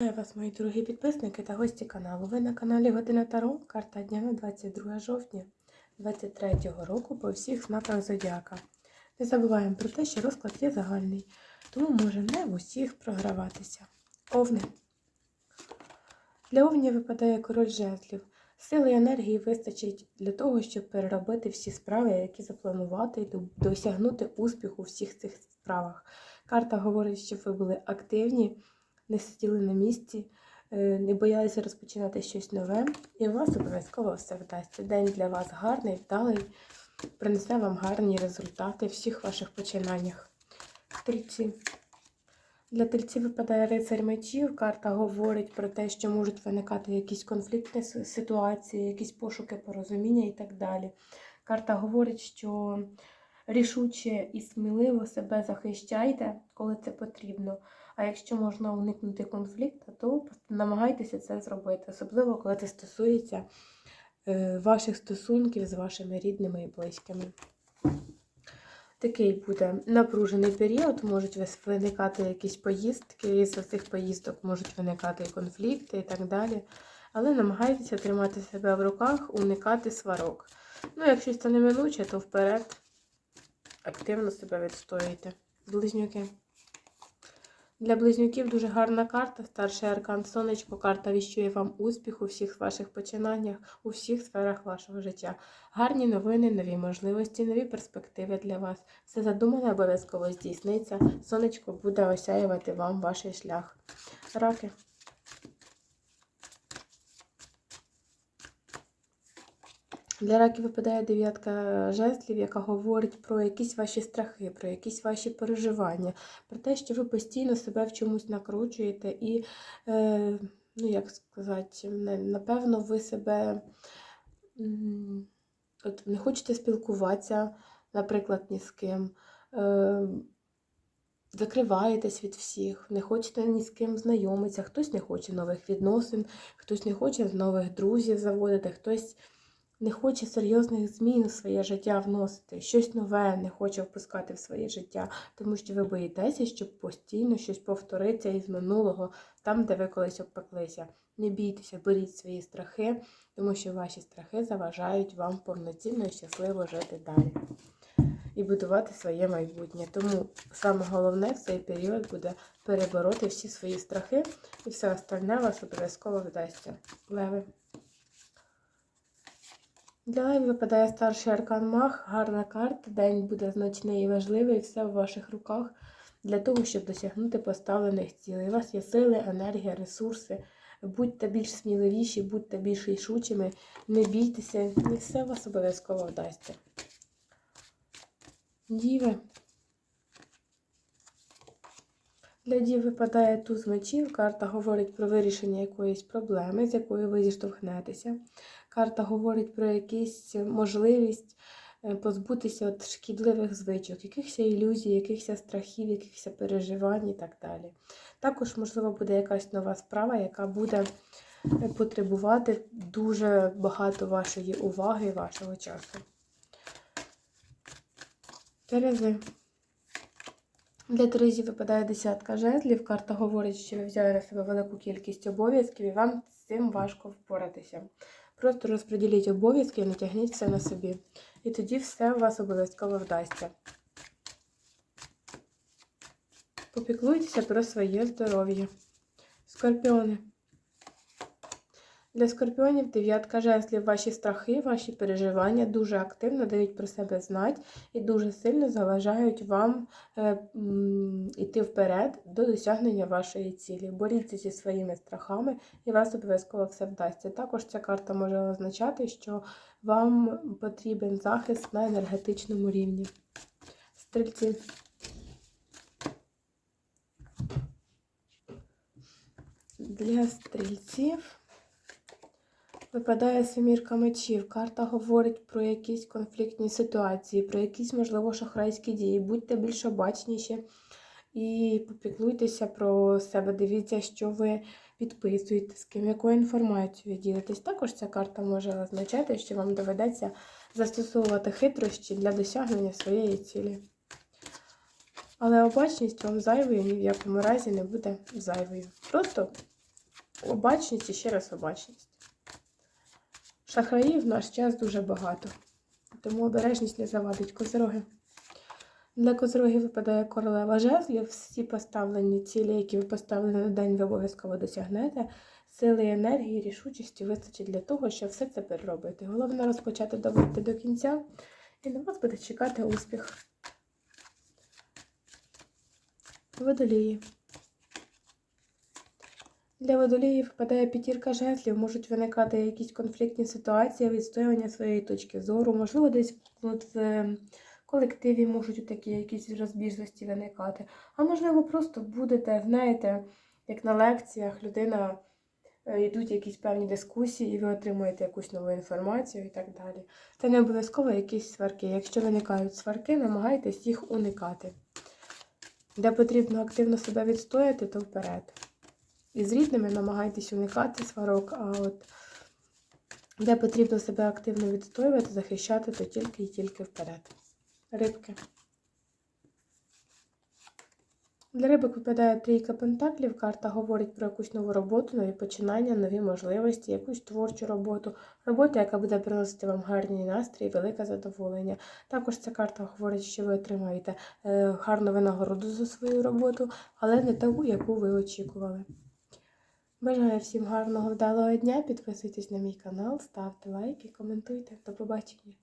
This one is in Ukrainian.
Вітаю вас, мої дорогі підписники та гості каналу. Ви на каналі Година Таро, карта дня на 22 жовтня 2023 року по всіх знаках Зодіака. Не забуваємо про те, що розклад є загальний, тому може не в усіх програватися. Овни. Для овнів випадає король жезлів. Сили і енергії вистачить для того, щоб переробити всі справи, які запланувати і досягнути успіху у всіх цих справах. Карта говорить, щоб ви були активні, не сиділи на місці, е, не боялися розпочинати щось нове, і у вас обов'язково все вдасться. День для вас гарний, вдалий, принесе вам гарні результати в всіх ваших починаннях. Тельці. Для тельців випадає рицарь мечів. Карта говорить про те, що можуть виникати якісь конфліктні ситуації, якісь пошуки порозуміння і так далі. Карта говорить, що рішуче і сміливо себе захищайте, коли це потрібно. А якщо можна уникнути конфлікту, то намагайтеся це зробити, особливо коли це стосується е, ваших стосунків з вашими рідними і близькими. Такий буде напружений період, можуть виникати якісь поїздки, і з цих поїздок можуть виникати конфлікти і так далі. Але намагайтеся тримати себе в руках, уникати сварок. Ну, якщо це неминуче, то вперед активно себе відстоюйте. Близнюки. Для близнюків дуже гарна карта. Старший аркан Сонечко. Карта віщує вам успіх у всіх ваших починаннях, у всіх сферах вашого життя. Гарні новини, нові можливості, нові перспективи для вас. Все задумане обов'язково здійсниться. Сонечко буде осяювати вам ваш шлях. Раки. Для раків випадає дев'ятка жезлів, яка говорить про якісь ваші страхи, про якісь ваші переживання, про те, що ви постійно себе в чомусь накручуєте, і, е, ну як сказати, напевно, ви себе от не хочете спілкуватися, наприклад, ні з ким. Е, Закриваєтесь від всіх, не хочете ні з ким знайомитися, хтось не хоче нових відносин, хтось не хоче нових друзів заводити, хтось не хоче серйозних змін у своє життя вносити, щось нове не хоче впускати в своє життя, тому що ви боїтеся, щоб постійно щось повториться із минулого, там, де ви колись обпеклися. Не бійтеся, беріть свої страхи, тому що ваші страхи заважають вам повноцінно і щасливо жити далі і будувати своє майбутнє. Тому саме головне в цей період буде перебороти всі свої страхи, і все остальне вас обов'язково вдасться. Леви. Для випадає старший аркан Мах, гарна карта, день буде значний і важливий, все в ваших руках для того, щоб досягнути поставлених цілей. У вас є сили, енергія, ресурси. Будьте більш сміливіші, будьте більш рішучими, не бійтеся, і все у вас обов'язково вдасться. Діви. Для дів випадає туз мечів. Карта говорить про вирішення якоїсь проблеми, з якою ви зіштовхнетеся. Карта говорить про якусь можливість е, позбутися від шкідливих звичок, якихось ілюзій, якихось страхів, якихось переживань і так далі. Також, можливо, буде якась нова справа, яка буде е, потребувати дуже багато вашої уваги і вашого часу. Терези. Для Терезі випадає десятка жезлів. Карта говорить, що ви взяли на себе велику кількість обов'язків і вам з цим важко впоратися. Просто розподіліть обов'язки і натягніть все на собі. І тоді все у вас обов'язково вдасться. Попіклуйтеся про своє здоров'я. Скорпіони. Для скорпіонів дев'ятка жезлів. Ваші страхи, ваші переживання дуже активно дають про себе знати і дуже сильно заважають вам е, йти вперед до досягнення вашої цілі. Боріться зі своїми страхами, і вас обов'язково все вдасться. Також ця карта може означати, що вам потрібен захист на енергетичному рівні. Стрільці. Для стрільців. Випадає семірка мечів. Карта говорить про якісь конфліктні ситуації, про якісь, можливо, шахрайські дії. Будьте більш обачніші і попіклуйтеся про себе. Дивіться, що ви підписуєте, з ким якою інформацією ділитесь. Також ця карта може означати, що вам доведеться застосовувати хитрощі для досягнення своєї цілі. Але обачність вам зайвою ні в якому разі не буде зайвою. Просто обачність і ще раз обачність. Шахраїв в наш час дуже багато, тому обережність не завадить козироги. Для козирогів випадає королева жезлів. Всі поставлені цілі, які ви поставили на день, ви обов'язково досягнете. Сили, енергії, рішучості вистачить для того, щоб все це переробити. Головне розпочати доводити до кінця, і на вас буде чекати успіх. Водолії. Для водоліїв випадає п'ятірка жезлів, можуть виникати якісь конфліктні ситуації, відстоювання своєї точки зору, можливо, десь в колективі можуть такі якісь розбіжності виникати. А можливо, просто будете, знаєте, як на лекціях людина е, йдуть якісь певні дискусії, і ви отримуєте якусь нову інформацію і так далі. Це не обов'язково якісь сварки. Якщо виникають сварки, намагайтесь їх уникати. Де потрібно активно себе відстояти, то вперед. І з рідними намагайтесь уникати сварок, а от де потрібно себе активно відстоювати, захищати, то тільки і тільки вперед. Рибки. Для рибок випадає трійка пентаклів. Карта говорить про якусь нову роботу, нові починання, нові можливості, якусь творчу роботу, роботу, яка буде приносити вам гарний настрій, велике задоволення. Також ця карта говорить, що ви отримаєте е, гарну винагороду за свою роботу, але не таку, яку ви очікували. Бажаю всім гарного вдалого дня. Підписуйтесь на мій канал, ставте лайки, коментуйте. До побачення.